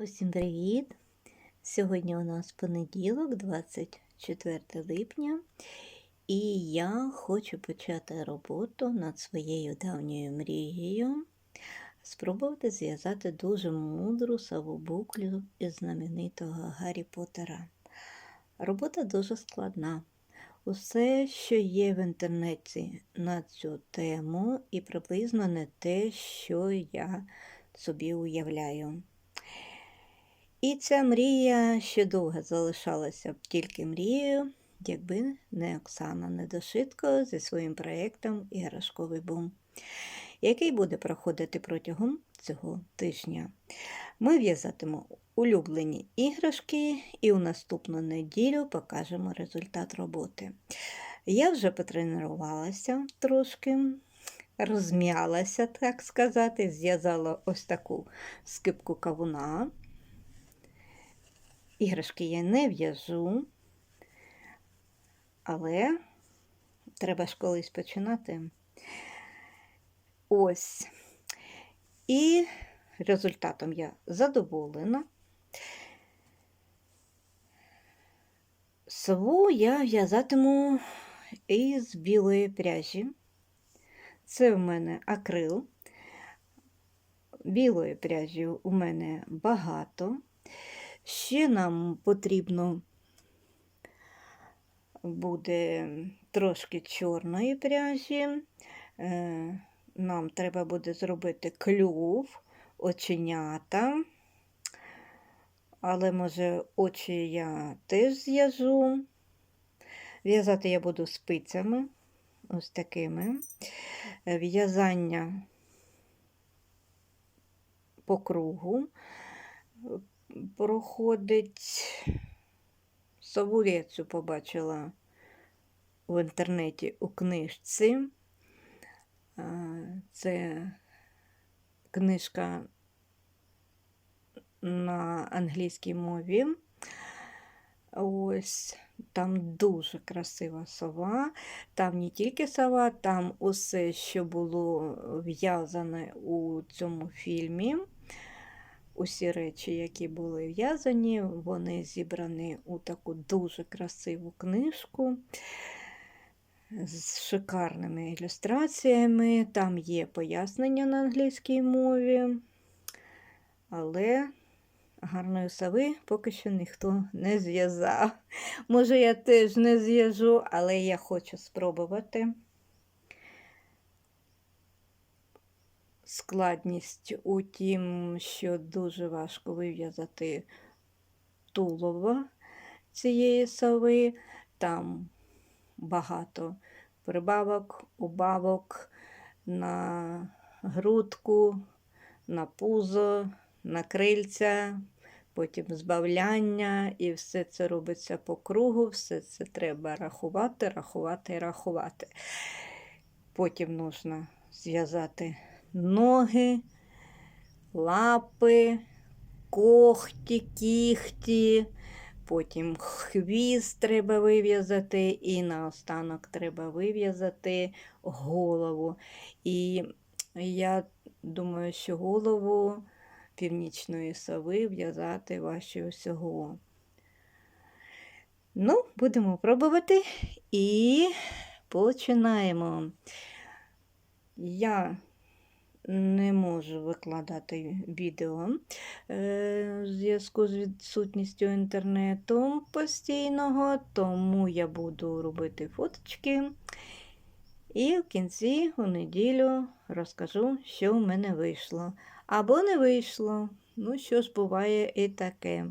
Усім привіт! Сьогодні у нас понеділок, 24 липня, і я хочу почати роботу над своєю давньою мрією, спробувати зв'язати дуже мудру сову буклю із знаменитого Гаррі Поттера. Робота дуже складна. Усе, що є в інтернеті на цю тему, і приблизно не те, що я собі уявляю. І ця мрія ще довго залишалася б тільки мрією, якби не Оксана Недошитко зі своїм проєктом Іграшковий бум, який буде проходити протягом цього тижня. Ми в'язатимо улюблені іграшки і у наступну неділю покажемо результат роботи. Я вже потренувалася трошки, розм'ялася, так сказати, зв'язала ось таку скипку кавуна. Іграшки я не в'яжу, але треба ж колись починати. Ось. І результатом я задоволена. Сову я в'язатиму із білої пряжі. Це в мене акрил. Білої пряжі у мене багато. Ще нам потрібно буде трошки чорної пряжі. Е, Нам треба буде зробити клюв, оченята. Але, може, очі я теж зв'яжу. В'язати я буду спицями, ось такими. Е, В'язання по кругу проходить. Сову я цю побачила в інтернеті у книжці. Це книжка на англійській мові. Ось там дуже красива сова. Там не тільки сова, там усе, що було в'язане у цьому фільмі. Усі речі, які були в'язані, вони зібрані у таку дуже красиву книжку з шикарними ілюстраціями. Там є пояснення на англійській мові, але гарної сови поки що ніхто не зв'язав. Може, я теж не зв'яжу, але я хочу спробувати. Складність у тім, що дуже важко вив'язати тулово цієї сови. Там багато прибавок, убавок на грудку, на пузо, на крильця, потім збавляння, і все це робиться по кругу, все це треба рахувати, рахувати і рахувати. Потім нужно зв'язати ноги, лапи, когті, кіхті, потім хвіст треба вив'язати, і наостанок треба вив'язати голову. І я думаю, що голову північної сови в'язати важче усього. Ну, будемо пробувати і починаємо. Я не можу викладати відео е, в зв'язку з відсутністю інтернету постійного, тому я буду робити фоточки. І в кінці у неділю розкажу, що в мене вийшло. Або не вийшло. Ну, що ж буває і таке.